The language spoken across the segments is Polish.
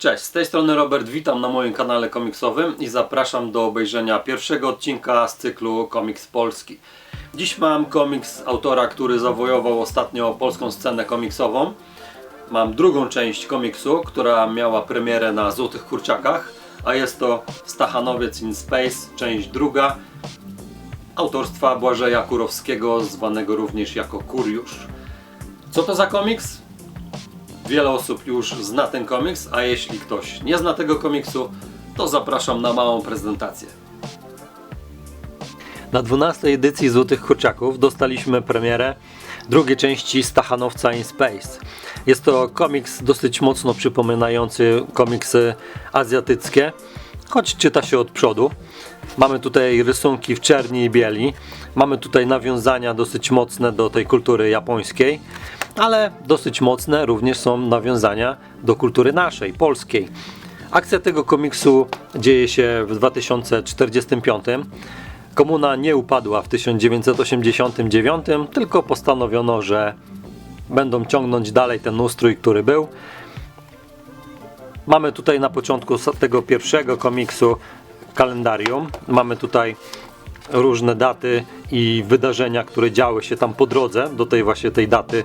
Cześć, z tej strony Robert, witam na moim kanale komiksowym i zapraszam do obejrzenia pierwszego odcinka z cyklu Komiks Polski. Dziś mam komiks autora, który zawojował ostatnio polską scenę komiksową. Mam drugą część komiksu, która miała premierę na Złotych Kurczakach, a jest to Stachanowiec in Space, część druga, autorstwa Błażeja Kurowskiego, zwanego również jako Kuriusz. Co to za komiks? Wiele osób już zna ten komiks, a jeśli ktoś nie zna tego komiksu, to zapraszam na małą prezentację. Na 12 edycji Złotych Kurczaków dostaliśmy premierę drugiej części Stachanowca in Space. Jest to komiks dosyć mocno przypominający komiksy azjatyckie, choć czyta się od przodu. Mamy tutaj rysunki w czerni i bieli. Mamy tutaj nawiązania dosyć mocne do tej kultury japońskiej, ale dosyć mocne również są nawiązania do kultury naszej, polskiej. Akcja tego komiksu dzieje się w 2045. Komuna nie upadła w 1989, tylko postanowiono, że będą ciągnąć dalej ten ustrój, który był. Mamy tutaj na początku tego pierwszego komiksu kalendarium. Mamy tutaj różne daty i wydarzenia, które działy się tam po drodze do tej właśnie tej daty,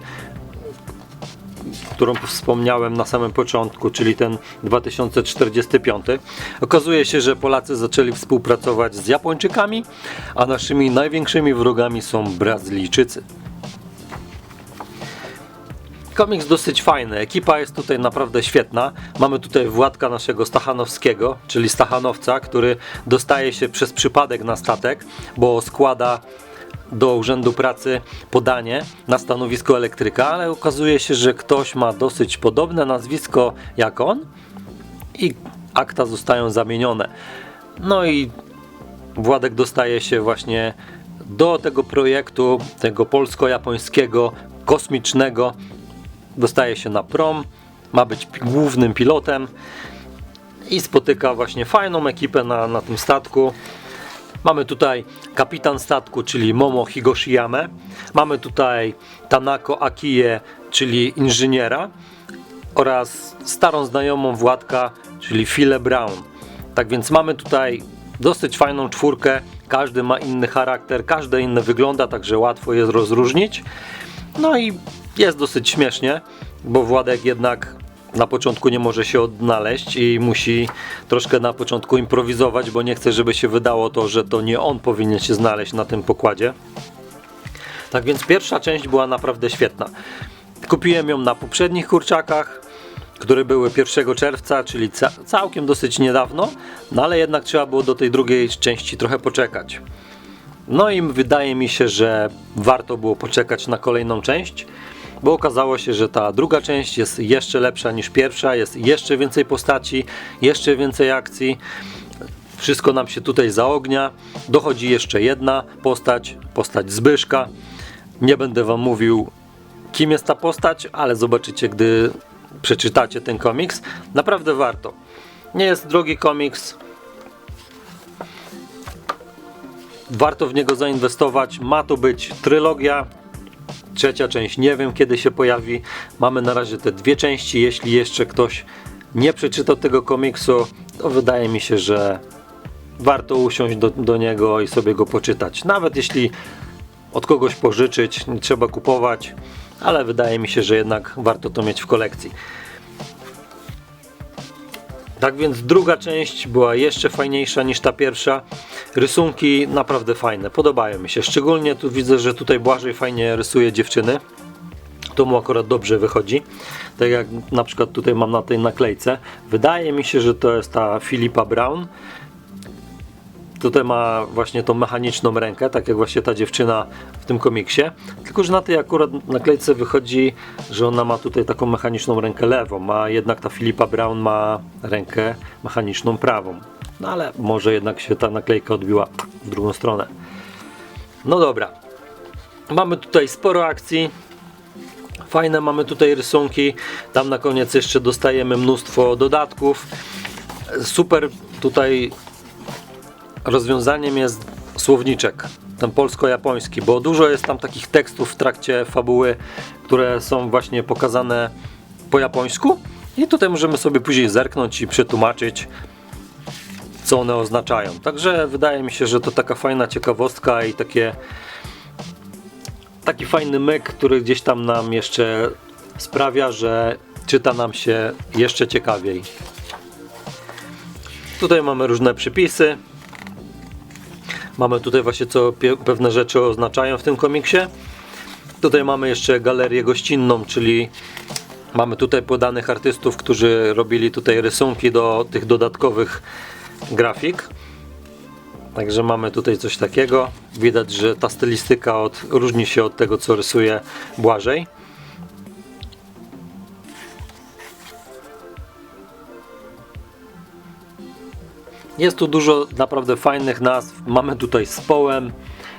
którą wspomniałem na samym początku, czyli ten 2045. Okazuje się, że Polacy zaczęli współpracować z Japończykami, a naszymi największymi wrogami są Brazylijczycy. Komiks dosyć fajny, ekipa jest tutaj naprawdę świetna. Mamy tutaj Władka naszego Stachanowskiego, czyli Stachanowca, który dostaje się przez przypadek na statek, bo składa do Urzędu Pracy podanie na stanowisko elektryka, ale okazuje się, że ktoś ma dosyć podobne nazwisko jak on i akta zostają zamienione. No i Władek dostaje się właśnie do tego projektu, tego polsko-japońskiego, kosmicznego. Dostaje się na prom, ma być głównym pilotem i spotyka właśnie fajną ekipę na, na tym statku. Mamy tutaj kapitan statku, czyli Momo Higoshiyame. Mamy tutaj Tanako Akiye, czyli inżyniera oraz starą znajomą Władka, czyli Philę Brown. Tak więc mamy tutaj dosyć fajną czwórkę. Każdy ma inny charakter, każdy inny wygląda, także łatwo jest rozróżnić. No i jest dosyć śmiesznie, bo Władek jednak na początku nie może się odnaleźć i musi troszkę na początku improwizować, bo nie chce, żeby się wydało to, że to nie on powinien się znaleźć na tym pokładzie. Tak więc pierwsza część była naprawdę świetna. Kupiłem ją na poprzednich kurczakach, które były 1 czerwca, czyli ca całkiem dosyć niedawno, no ale jednak trzeba było do tej drugiej części trochę poczekać. No i wydaje mi się, że warto było poczekać na kolejną część, bo okazało się, że ta druga część jest jeszcze lepsza niż pierwsza, jest jeszcze więcej postaci, jeszcze więcej akcji. Wszystko nam się tutaj zaognia. Dochodzi jeszcze jedna postać, postać Zbyszka. Nie będę wam mówił, kim jest ta postać, ale zobaczycie, gdy przeczytacie ten komiks. Naprawdę warto. Nie jest drogi komiks, warto w niego zainwestować. Ma to być trylogia. Trzecia część nie wiem kiedy się pojawi. Mamy na razie te dwie części. Jeśli jeszcze ktoś nie przeczytał tego komiksu, to wydaje mi się, że warto usiąść do, do niego i sobie go poczytać. Nawet jeśli od kogoś pożyczyć, nie trzeba kupować, ale wydaje mi się, że jednak warto to mieć w kolekcji. Tak więc druga część była jeszcze fajniejsza niż ta pierwsza. Rysunki naprawdę fajne, podobają mi się. Szczególnie tu widzę, że tutaj Błażej fajnie rysuje dziewczyny. To mu akurat dobrze wychodzi. Tak jak na przykład tutaj mam na tej naklejce. Wydaje mi się, że to jest ta Filipa Brown. Tutaj ma właśnie tą mechaniczną rękę, tak jak właśnie ta dziewczyna w tym komiksie. Tylko, że na tej akurat naklejce wychodzi, że ona ma tutaj taką mechaniczną rękę lewą, a jednak ta Filipa Brown ma rękę mechaniczną prawą. No ale może jednak się ta naklejka odbiła w drugą stronę. No dobra. Mamy tutaj sporo akcji. Fajne mamy tutaj rysunki. Tam na koniec jeszcze dostajemy mnóstwo dodatków. Super tutaj rozwiązaniem jest słowniczek, ten polsko-japoński, bo dużo jest tam takich tekstów w trakcie fabuły, które są właśnie pokazane po japońsku I tutaj możemy sobie później zerknąć i przetłumaczyć, co one oznaczają. Także wydaje mi się, że to taka fajna ciekawostka i takie taki fajny myk, który gdzieś tam nam jeszcze sprawia, że czyta nam się jeszcze ciekawiej. Tutaj mamy różne przypisy. Mamy tutaj właśnie co pewne rzeczy oznaczają w tym komiksie. Tutaj mamy jeszcze galerię gościnną, czyli mamy tutaj podanych artystów, którzy robili tutaj rysunki do tych dodatkowych grafik. Także mamy tutaj coś takiego. Widać, że ta stylistyka od, różni się od tego, co rysuje Błażej. Jest tu dużo naprawdę fajnych nazw. Mamy tutaj z połem,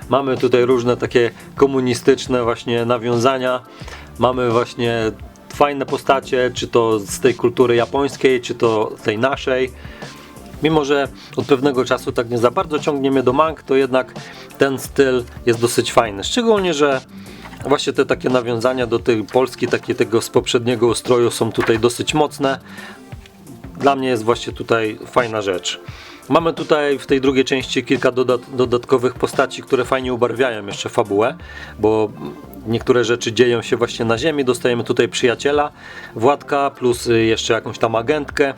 mamy tutaj różne takie komunistyczne właśnie nawiązania. Mamy właśnie fajne postacie, czy to z tej kultury japońskiej, czy to tej naszej. Mimo, że od pewnego czasu tak nie za bardzo ciągnie mnie do mang, to jednak ten styl jest dosyć fajny. Szczególnie, że właśnie te takie nawiązania do tej Polski, takie tego z poprzedniego ustroju są tutaj dosyć mocne. Dla mnie jest właśnie tutaj fajna rzecz. Mamy tutaj w tej drugiej części kilka dodat- dodatkowych postaci, które fajnie ubarwiają jeszcze fabułę, bo niektóre rzeczy dzieją się właśnie na ziemi. Dostajemy tutaj przyjaciela, Władka, plus y, jeszcze jakąś tam agentkę.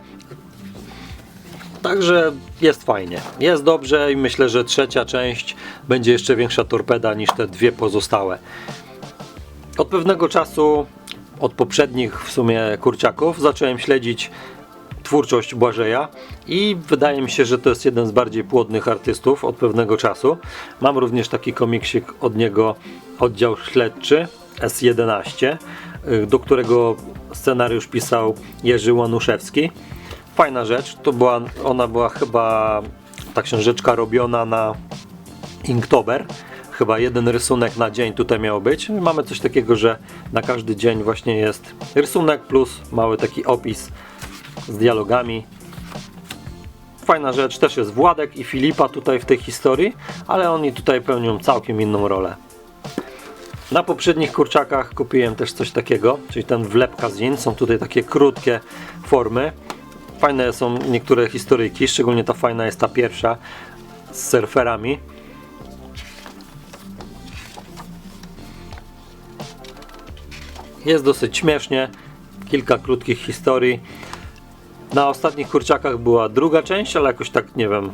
Także jest fajnie. Jest dobrze i myślę, że trzecia część będzie jeszcze większa torpeda niż te dwie pozostałe. Od pewnego czasu, od poprzednich w sumie kurciaków, zacząłem śledzić twórczość Błażeja i wydaje mi się, że to jest jeden z bardziej płodnych artystów od pewnego czasu. Mam również taki komiksik od niego, oddział śledczy S11, y, do którego scenariusz pisał Jerzy Łanuszewski. Fajna rzecz, to była, ona była chyba ta książeczka robiona na Inktober. Chyba jeden rysunek na dzień tutaj miał być. Mamy coś takiego, że na każdy dzień właśnie jest rysunek plus mały taki opis z dialogami. Fajna rzecz, też jest Władek i Filipa tutaj w tej historii, ale oni tutaj pełnią całkiem inną rolę. Na poprzednich kurczakach kupiłem też coś takiego, czyli ten wlepka zin. Są tutaj takie krótkie formy. Fajne są niektóre historyjki, szczególnie ta fajna jest ta pierwsza z surferami. Jest dosyć śmiesznie, kilka krótkich historii. Na ostatnich kurczakach była druga część, ale jakoś tak nie wiem.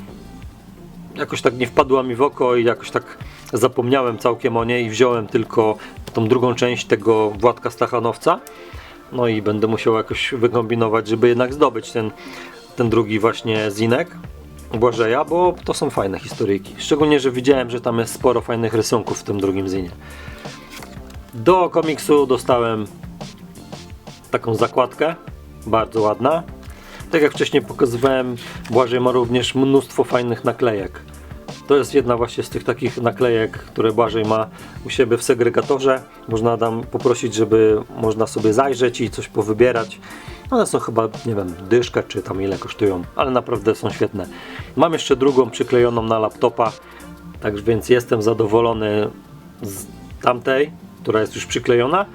Jakoś tak nie wpadła mi w oko i jakoś tak zapomniałem całkiem o niej i wziąłem tylko tą drugą część tego Władka Stachanowca. No i będę musiał jakoś wykombinować, żeby jednak zdobyć ten, ten drugi właśnie zinek Błażeja, bo to są fajne historyjki. Szczególnie, że widziałem, że tam jest sporo fajnych rysunków w tym drugim zinie. Do komiksu dostałem taką zakładkę, bardzo ładna. Tak jak wcześniej pokazywałem, Błażej ma również mnóstwo fajnych naklejek. To jest jedna właśnie z tych takich naklejek, które Błażej ma u siebie w segregatorze. Można tam poprosić, żeby można sobie zajrzeć i coś powybierać. One są chyba, nie wiem, dyszkę czy tam ile kosztują, ale naprawdę są świetne. Mam jeszcze drugą przyklejoną na laptopa, tak więc jestem zadowolony z tamtej, która jest już przyklejona.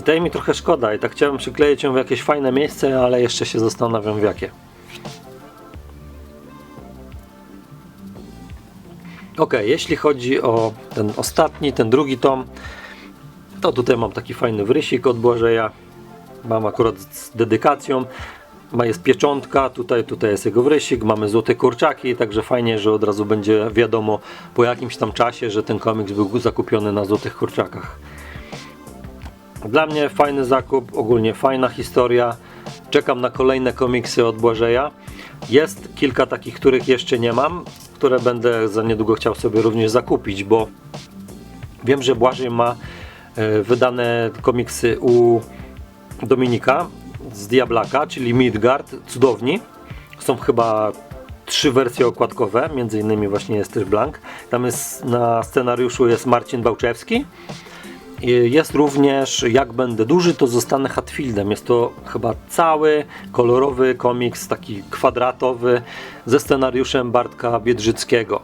I tej mi trochę szkoda i tak chciałem przykleić ją w jakieś fajne miejsce, ale jeszcze się zastanawiam w jakie. Ok, jeśli chodzi o ten ostatni, ten drugi tom, to tutaj mam taki fajny wrysik od Błażeja. Mam akurat z dedykacją. Ma jest pieczątka, tutaj, tutaj jest jego wrysik, mamy złote kurczaki, także fajnie, że od razu będzie wiadomo po jakimś tam czasie, że ten komiks był zakupiony na złotych kurczakach. Dla mnie fajny zakup, ogólnie fajna historia. Czekam na kolejne komiksy od Błażeja. Jest kilka takich, których jeszcze nie mam, które będę za niedługo chciał sobie również zakupić, bo wiem, że Błażej ma e, wydane komiksy u Dominika z Diablaka, czyli Midgard, cudowni. Są chyba trzy wersje okładkowe, między innymi właśnie jest też Blank. Tam jest na scenariuszu jest Marcin Bałczewski. Jest również Jak będę duży, to zostanę Hatfieldem. Jest to chyba cały kolorowy komiks, taki kwadratowy, ze scenariuszem Bartka Biedrzyckiego.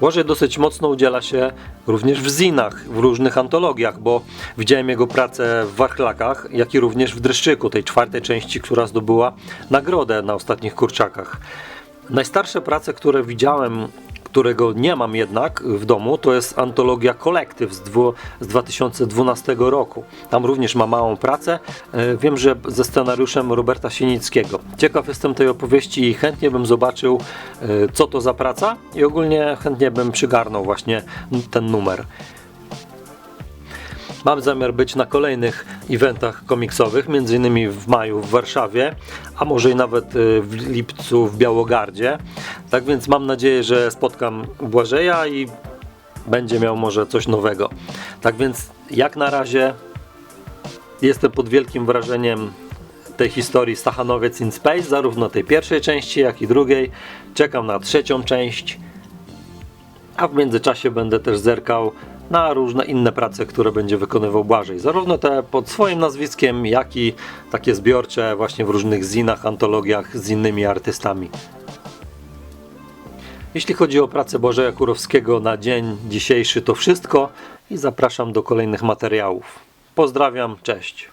Błażej dosyć mocno udziela się również w zinach, w różnych antologiach, bo widziałem jego pracę w Warchlakach, jak i również w Dreszczyku, tej czwartej części, która zdobyła nagrodę na ostatnich kurczakach. Najstarsze prace, które widziałem, którego nie mam jednak w domu, to jest antologia Kolektyw z, dwu, z 2012 roku. Tam również ma małą pracę. E, Wiem, że ze scenariuszem Roberta Sienickiego. Ciekaw jestem tej opowieści i chętnie bym zobaczył, e, co to za praca i ogólnie chętnie bym przygarnął właśnie ten numer. Mam zamiar być na kolejnych eventach komiksowych, między innymi w maju w Warszawie, a może i nawet y, w lipcu w Białogardzie. Tak więc mam nadzieję, że spotkam Błażeja i będzie miał może coś nowego. Tak więc jak na razie jestem pod wielkim wrażeniem tej historii Stachanowiec in Space, zarówno tej pierwszej części, jak i drugiej. Czekam na trzecią część a w międzyczasie będę też zerkał na różne inne prace, które będzie wykonywał Błażej. Zarówno te pod swoim nazwiskiem, jak i takie zbiorcze właśnie w różnych zinach, antologiach z innymi artystami. Jeśli chodzi o pracę Błażeja Kurowskiego na dzień dzisiejszy to wszystko i zapraszam do kolejnych materiałów. Pozdrawiam, cześć.